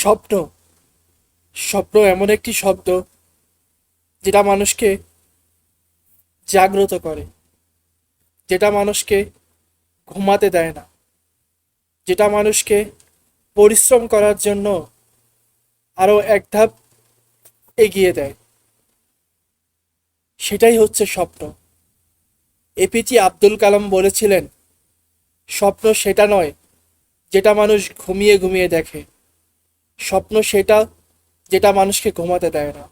স্বপ্ন স্বপ্ন এমন একটি শব্দ যেটা মানুষকে জাগ্রত করে, যেটা মানুষকে ঘুমাতে দেয় না, যেটা মানুষকে পরিশ্রম করার জন্য আরও এক ধাপ এগিয়ে দেয়। সেটাই হচ্ছে স্বপ্ন। এপিজে আব্দুল কালাম বলেছিলেন, স্বপ্ন সেটা নয় যেটা মানুষ ঘুমিয়ে ঘুমিয়ে দেখে। স্বপ্ন সেটা যেটা মানুষকে ঘুমাতে দেয় না।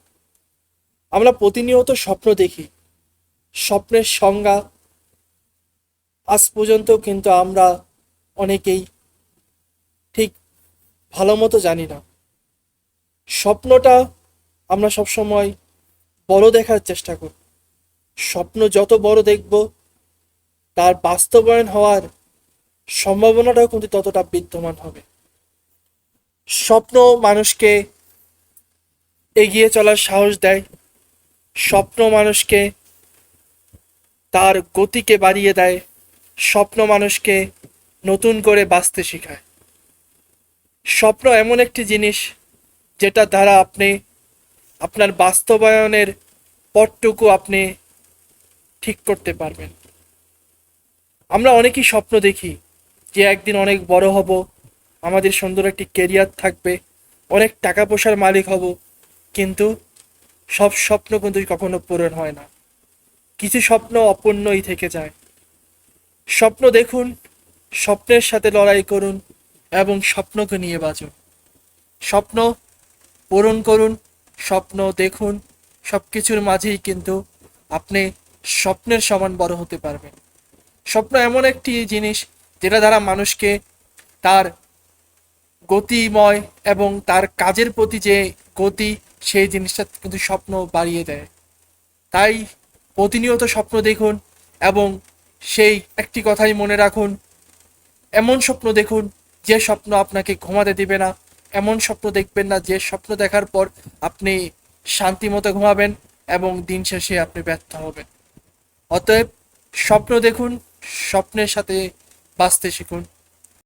আমরা প্রতিনিয়ত স্বপ্ন দেখি। স্বপ্নের সংজ্ঞা আজ পর্যন্ত কিন্তু আমরা অনেকেই ঠিক ভালো মতো জানি না। স্বপ্নটা আমরা সবসময় বড় দেখার চেষ্টা করি। স্বপ্ন যত বড় দেখব, তার বাস্তবায়ন হওয়ার সম্ভাবনাটাও কিন্তু ততটা বিদ্যমান হবে। স্বপ্ন মানুষকে এগিয়ে চলার সাহস দেয়। স্বপ্ন মানুষকে তার গতিকে বাড়িয়ে দেয়। স্বপ্ন মানুষকে নতুন করে বাঁচতে শেখায়। স্বপ্ন এমন একটি জিনিস যেটা দ্বারা আপনি আপনার বাস্তবায়নের পথটুকু আপনি ঠিক করতে পারবেন। আমরা অনেকই স্বপ্ন দেখি যে একদিন অনেক বড় হব আমাদের সুন্দর একটি কেরিয়ার থাকবে, অনেক টাকা পয়সার মালিক হব, কিন্তু সব স্বপ্ন কিন্তু কখনো পূরণ হয় না। কিছু স্বপ্ন অপূর্ণই থেকে যায়। স্বপ্ন দেখুন, স্বপ্নের সাথে লড়াই করুন এবং স্বপ্নকে নিয়ে বাঁচুন। স্বপ্ন পূরণ করুন, স্বপ্ন দেখুন সব কিছুর মাঝেই কিন্তু আপনি স্বপ্নের সমান বড় হতে পারবেন। স্বপ্ন এমন একটি জিনিস, যেটা দ্বারা মানুষকে তার গতিময় এবং তার কাজের প্রতি যে গতি, সেই জিনিসটা কিন্তু স্বপ্ন বাড়িয়ে দেয়। তাই প্রতিনিয়ত স্বপ্ন দেখুন এবং সেই একটি কথাই মনে রাখুন, এমন স্বপ্ন দেখুন যে স্বপ্ন আপনাকে ঘুমাতে দিবে না, এমন স্বপ্ন দেখবেন না যে স্বপ্ন দেখার পর আপনি শান্তি মতো ঘুমাবেন এবং দিন শেষে আপনি ব্যর্থ হবেন। অতএব স্বপ্ন দেখুন, স্বপ্নের সাথে বাঁচতে শিখুন।